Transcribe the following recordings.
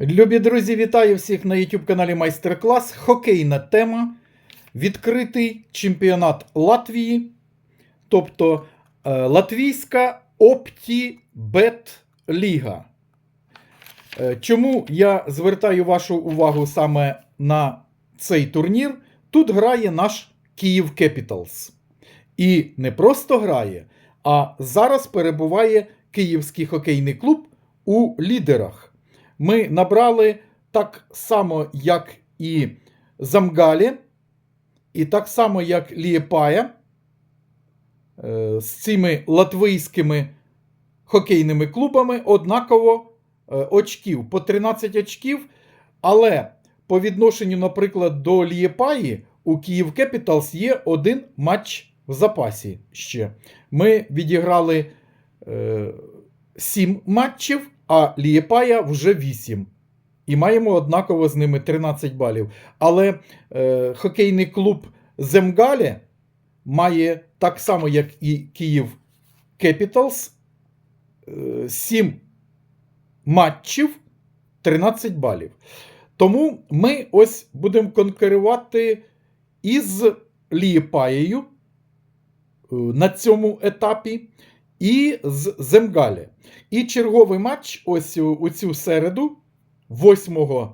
Любі друзі, вітаю всіх на YouTube каналі Майстер-клас. Хокейна тема. Відкритий чемпіонат Латвії, тобто е, Латвійська Опті-Бет Ліга. Е, Чому я звертаю вашу увагу саме на цей турнір? Тут грає наш Київ Кепіталс. І не просто грає, а зараз перебуває Київський хокейний клуб у лідерах. Ми набрали так само, як і Замгалі, і так само, як Лієпая е, з цими латвійськими хокейними клубами однаково е, очків по 13 очків. Але по відношенню, наприклад, до Лієпаї у Київ Кепіталс є один матч в запасі ще. Ми відіграли е, 7 матчів, а Лієпая вже 8. І маємо однаково з ними 13 балів. Але е, хокейний клуб Земгалі має так само, як і Київ Кепіталс, е, 7 матчів 13 балів. Тому ми ось будемо конкурувати із Лієпаєю е, на цьому етапі і з Земгалі. І черговий матч ось у, цю середу, 8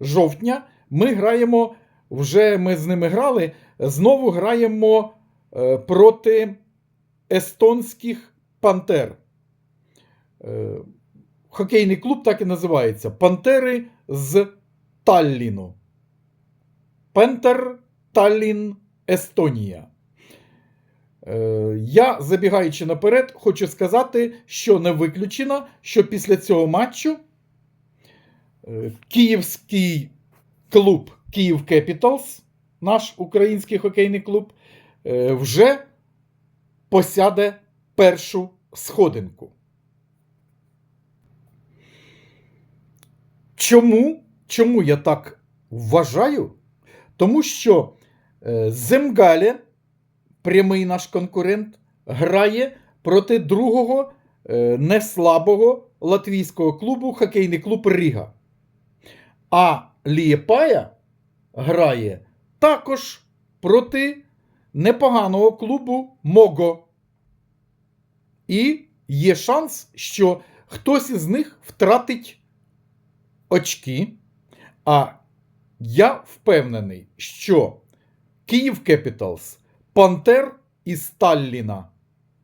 жовтня, ми граємо, вже ми з ними грали, знову граємо е, проти естонських пантер. Е, хокейний клуб так і називається Пантери з Талліну. Пентер Таллін, Естонія. Е, Я, забігаючи наперед, хочу сказати, що не виключено, що після цього матчу е, київський клуб Київ Кепіталс, наш український хокейний клуб, е, вже посяде першу сходинку. Чому? Чому я так вважаю? Тому що Земгалі прямий наш конкурент, грає проти другого е, неслабого латвійського клубу хокейний клуб Ріга. А Лієпая грає також проти непоганого клубу Мого. І є шанс, що хтось із них втратить очки. А я впевнений, що Київ Кепіталс Пантер із Талліна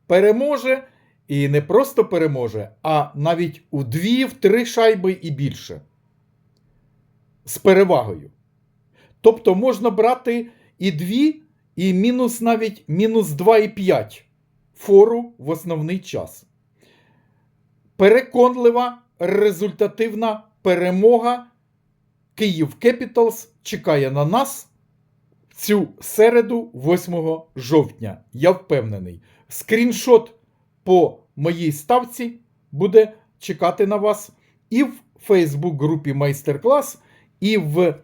переможе і не просто переможе, а навіть у дві, в три шайби і більше. З перевагою. Тобто можна брати і дві, і мінус навіть мінус 2,5 фору в основний час. Переконлива результативна перемога Київ Кепіталс чекає на нас цю середу, 8 жовтня. Я впевнений. Скріншот по моїй ставці буде чекати на вас і в Фейсбук-групі Майстер-клас, і в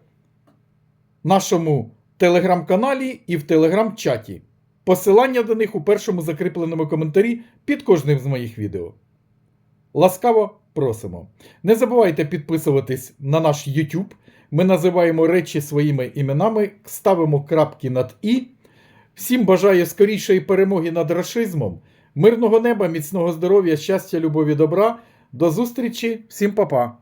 нашому телеграм-каналі, і в телеграм-чаті. Посилання до них у першому закріпленому коментарі під кожним з моїх відео. Ласкаво просимо. Не забувайте підписуватись на наш YouTube. Ми називаємо речі своїми іменами, ставимо крапки над І. Всім бажаю скорішої перемоги над рашизмом, мирного неба, міцного здоров'я, щастя, любові, добра. До зустрічі, всім па-па!